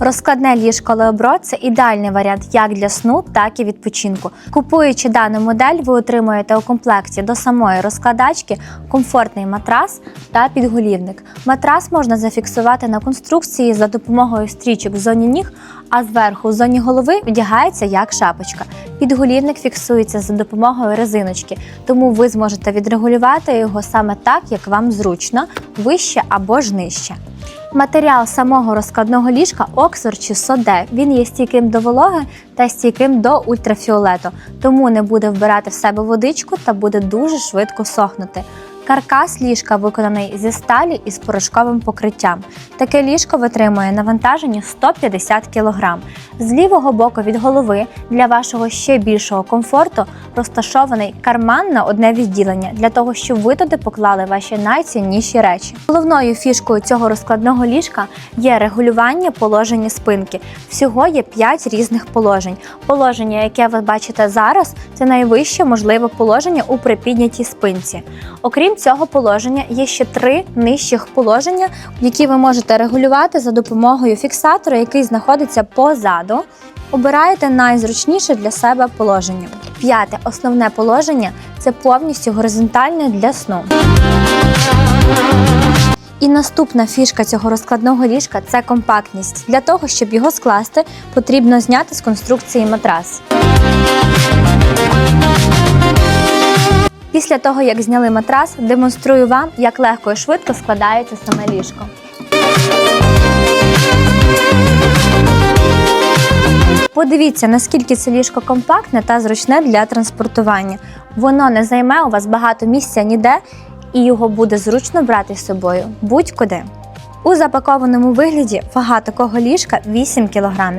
Розкладне ліжко Леобро це ідеальний варіант як для сну, так і відпочинку. Купуючи дану модель, ви отримуєте у комплекті до самої розкладачки комфортний матрас та підголівник. Матрас можна зафіксувати на конструкції за допомогою стрічок в зоні ніг, а зверху в зоні голови вдягається як шапочка. Підголівник фіксується за допомогою резиночки, тому ви зможете відрегулювати його саме так, як вам зручно, вище або ж нижче. Матеріал самого розкладного ліжка Оксор чи Соде. Він є стійким до вологи та стійким до ультрафіолету, тому не буде вбирати в себе водичку та буде дуже швидко сохнути. Каркас ліжка виконаний зі сталі із порошковим покриттям. Таке ліжко витримує навантаження 150 кг. З лівого боку від голови для вашого ще більшого комфорту розташований карман на одне відділення для того, щоб ви туди поклали ваші найцінніші речі. Головною фішкою цього розкладного ліжка є регулювання положення спинки. Всього є 5 різних положень. Положення, яке ви бачите зараз, це найвище можливе положення у припіднятій спинці. Окрім цього положення, є ще три нижчих положення, які ви можете регулювати за допомогою фіксатора, який знаходиться позаду. Обираєте найзручніше для себе положення. П'яте основне положення це повністю горизонтальне для сну. І наступна фішка цього розкладного ліжка це компактність. Для того, щоб його скласти, потрібно зняти з конструкції матрас. Після того, як зняли матрас, демонструю вам, як легко і швидко складається саме ліжко. Подивіться, наскільки це ліжко компактне та зручне для транспортування. Воно не займе у вас багато місця ніде, і його буде зручно брати з собою будь-куди. У запакованому вигляді вага такого ліжка 8 кг.